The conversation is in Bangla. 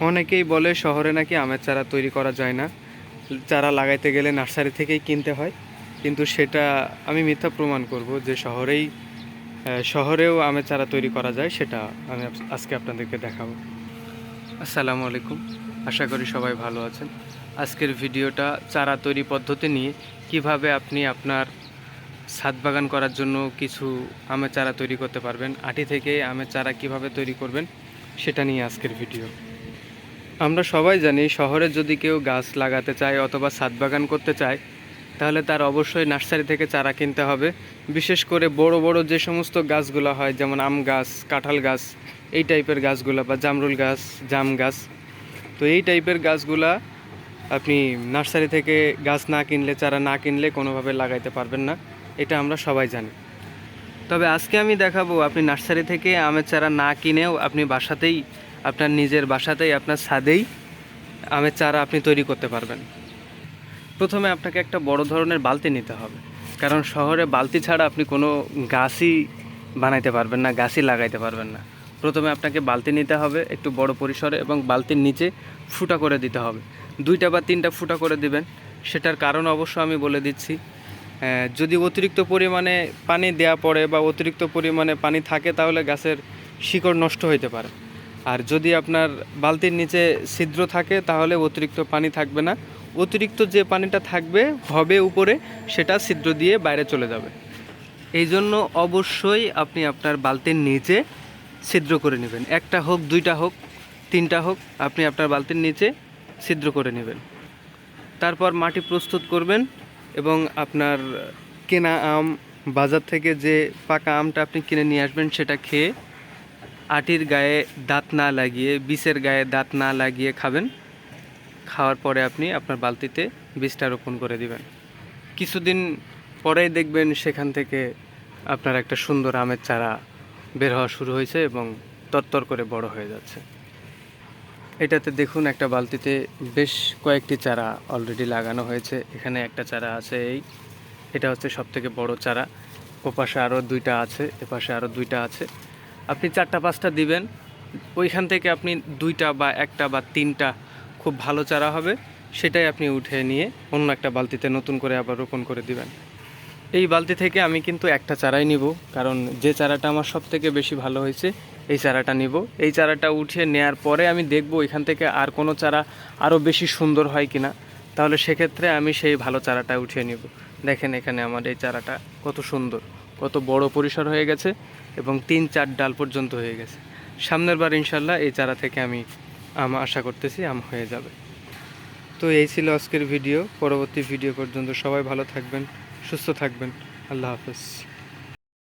অনেকেই বলে শহরে নাকি আমের চারা তৈরি করা যায় না। চারা লাগাইতে গেলে নার্সারি থেকেই কিনতে হয়। কিন্তু সেটা আমি মিথ্যা প্রমাণ করব যে শহরেই শহরেও আমের চারা তৈরি করা যায়, সেটা আমি আজকে আপনাদেরকে দেখাবো। আসসালামু আলাইকুম। আশা করি সবাই ভালো আছেন। আজকের ভিডিওটা চারা তৈরি পদ্ধতি নিয়ে কীভাবে আপনি আপনার ছাদ বাগান করার জন্য কিছু আমের চারা তৈরি করতে পারবেন, আটি থেকে আমের চারা কীভাবে তৈরি করবেন, সেটা নিয়ে আজকের ভিডিও। আমরা সবাই জানি শহরে যদি কেউ গাছ লাগাতে চায় অথবা ছাদ বাগান করতে চায়, তাহলে তার অবশ্যই নার্সারি থেকে চারা কিনতে হবে। বিশেষ করে বড় বড় যে সমস্ত গাছগুলো হয়, যেমন আম গাছ, কাঁঠাল গাছ, এই টাইপের গাছগুলো বা জামরুল গাছ, জাম গাছ, তো এই টাইপের গাছগুলা আপনি নার্সারি থেকে গাছ না কিনলে, চারা না কিনলে কোনোভাবে লাগাইতে পারবেন না, এটা আমরা সবাই জানি। তবে আজকে আমি দেখাবো, আপনি নার্সারি থেকে আমের চারা না কিনেও আপনি বাসাতেই আপনার নিজের বাসাতেই, আপনার ছাদেই আমের চারা আপনি তৈরি করতে পারবেন। প্রথমে আপনাকে একটা বড় ধরনের বালতি নিতে হবে। কারণ শহরে বালতি ছাড়া আপনি কোনো গাছই বানাইতে পারবেন না, গাছই লাগাইতে পারবেন না। প্রথমে আপনাকে বালতি নিতে হবে একটু বড় পরিসরে এবং বালতির নিচে ফুটা করে দিতে হবে। দুইটা বা তিনটা ফুটা করে দিবেন। সেটার কারণ অবশ্য আমি বলে দিচ্ছি। যদি অতিরিক্ত পরিমাণে পানি দেওয়া পড়ে বা অতিরিক্ত পরিমাণে পানি থাকে তাহলে গাছের শিকড় নষ্ট হইতে পারে। আর যদি আপনার বালতির নিচে ছিদ্র থাকে, তাহলে অতিরিক্ত পানি থাকবে না। অতিরিক্ত যে পানিটা থাকবে, হবে উপরে, সেটা ছিদ্র দিয়ে বাইরে চলে যাবে। এই জন্য অবশ্যই আপনি আপনার বালতির নিচে ছিদ্র করে নেবেন। একটা হোক, দুইটা হোক, তিনটা হোক, আপনি আপনার বালতির নিচে ছিদ্র করে নেবেন। তারপর মাটি প্রস্তুত করবেন এবং আপনার কেনা আম, বাজার থেকে যে পাকা আমটা আপনি কিনে নিয়ে আসবেন, সেটা খেয়ে আটির গায়ে দাঁত না লাগিয়ে, বিষের গায়ে দাঁত না লাগিয়ে খাবেন। খাওয়ার পরে আপনি আপনার বালতিতে বীজটা রোপণ করে দিবেন। কিছুদিন পরেই দেখবেন সেখান থেকে আপনার একটা সুন্দর আমের চারা বের হওয়া শুরু হয়েছে এবং তরতর করে বড় হয়ে যাচ্ছে। এটাতে দেখুন, একটা বালতিতে বেশ কয়েকটি চারা অলরেডি লাগানো হয়েছে। এখানে একটা চারা আছে এই। এটা হচ্ছে সব থেকে বড় চারা। ওপাশে আরও দুইটা আছে, এপাশে আরও দুইটা আছে। আপনি চারটা, পাঁচটা দিবেন, ওইখান থেকে আপনি দুইটা বা একটা বা তিনটা খুব ভালো চারা হবে, সেটাই আপনি উঠে নিয়ে অন্য একটা বালতিতে নতুন করে আবার রোপণ করে দিবেন। এই বালতি থেকে আমি কিন্তু একটা চারাই নিব, কারণ যে চারাটা আমার সব থেকে বেশি ভালো হয়েছে, এই চারাটা নিব। এই চারাটা উঠিয়ে নেয়ার পরে আমি দেখব এখান থেকে আর কোনো চারা আরও বেশি সুন্দর হয় কিনা। তাহলে সেক্ষেত্রে আমি সেই ভালো চারাটা উঠিয়ে নিব। দেখেন এখানে আমার এই চারাটা কত সুন্দর, কত বড় পরিসর হয়ে গেছে। এবং তিন চার ডাল পর্যন্ত হয়ে গেছে। সামনের বার ইনশাল্লাহ এই চারা থেকে আমি আম আশা করতেছি আম হয়ে যাবে। তো এই ছিল আজকের ভিডিও। পরবর্তী ভিডিও পর্যন্ত সবাই ভালো থাকবেন, সুস্থ থাকবেন। আল্লাহ হাফেজ।